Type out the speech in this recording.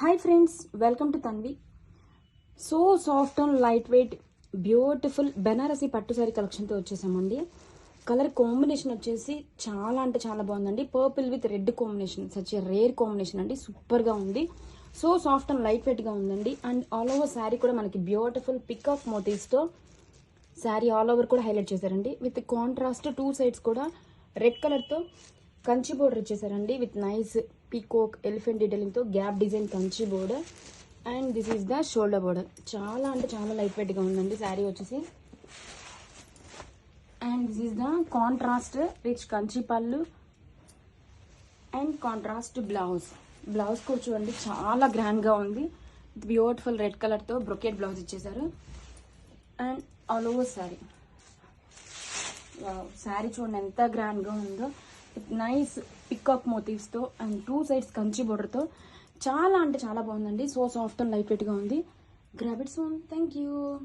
Hi friends welcome to Tanvi so soft and lightweight beautiful Banarasi పట్టు సారీ కలెక్షన్తో వచ్చేసామండి colour combination వచ్చేసి చాలా అంటే చాలా బాగుందండి. Purple with red combination such rare combination అండి. సూపర్గా ఉంది. సో సాఫ్ట్ అండ్ లైట్ వెయిట్గా ఉందండి. అండ్ ఆల్ ఓవర్ శారీ కూడా మనకి బ్యూటిఫుల్ పిక్ ఆఫ్ మోటివ్స్తో శారీ ఆల్ ఓవర్ కూడా హైలైట్ చేశారండి. విత్ కాంట్రాస్ట్ టూ సైడ్స్ కూడా రెడ్ కలర్తో కంచి బోర్డర్ వచ్చేసారండి with nice peacock elephant డీటెయిలింగ్తో gap design Kanchi border. And this is the shoulder border. చాలా అంటే చాలా లైట్ వెయిట్గా ఉందండి శారీ వచ్చేసి. And this is the contrast rich Kanchi పళ్ళు. And contrast blouse. బ్లౌజ్ కూడా చూడండి చాలా గ్రాండ్గా ఉంది. బ్యూటిఫుల్ రెడ్ కలర్తో బ్రొకెట్ బ్లౌజ్ ఇచ్చేసారు. And all over sari. Sari చూడండి ఎంత గ్రాండ్గా ఉందో. నైస్ పికప్ మోటివ్స్తో అండ్ టూ సైడ్స్ కంచి బోర్డర్తో చాలా అంటే చాలా బాగుందండి. సో సాఫ్ట్ అండ్ లైట్ వెయిట్గా ఉంది. Grab it thank you